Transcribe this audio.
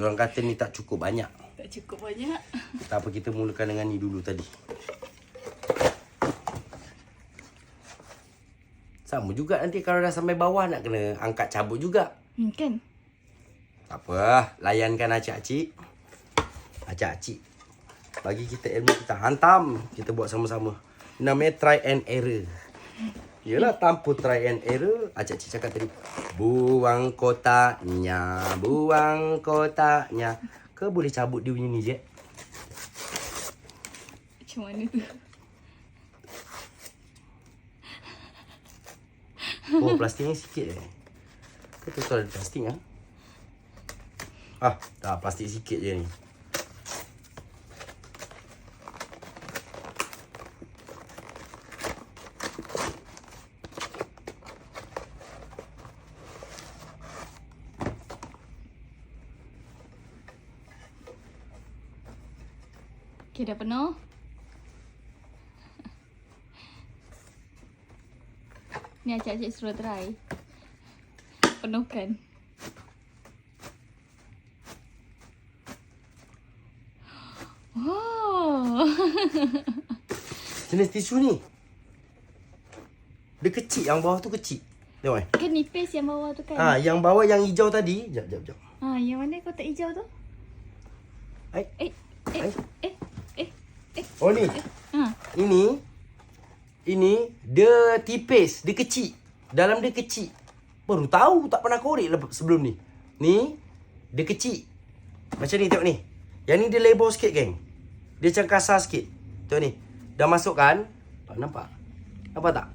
Diorang kata ni tak cukup banyak. Tak cukup banyak. Tak apa kita mulakan dengan ni dulu tadi. Sama juga nanti kalau dah sampai bawah nak kena angkat cabut juga. Hmm, kan? Tak apa, layankan acik-acik. Acik-acik. Bagi kita ilmu kita hantam, kita buat sama-sama. Namanya try and error. Yelah tanpa try and error, acik-acik cakap tadi, buang kotaknya, buang kotaknya. Ke boleh cabut dia punya ni je? Macam mana tu? Oh, plastiknya sikit eh. Kau tu ada plastik ah? Ah, tak plastik sikit je ni. Okay, dah penuh. Ni acik-acik suruh try. Penuhkan. Oh. Jenis tisu ni. Dia kecil, yang bawah tu kecil. Tengok eh. kan nipis yang bawah tu kan? Ah, yang bawah yang hijau tadi. Jap, jap, jap. Ha, yang mana kotak hijau tu? Eh, eh, Hai. eh, eh, eh. Oh ni. Ha. Ini. Ini. Dia tipis. Dia kecil. Dalam dia kecil. Baru tahu tak pernah korek sebelum ni. Ni. Dia kecil. Macam ni tengok ni. Yang ni dia lebar sikit geng. Dia macam kasar sikit. Tengok ni. Dah masuk kan. Nampak? Nampak tak?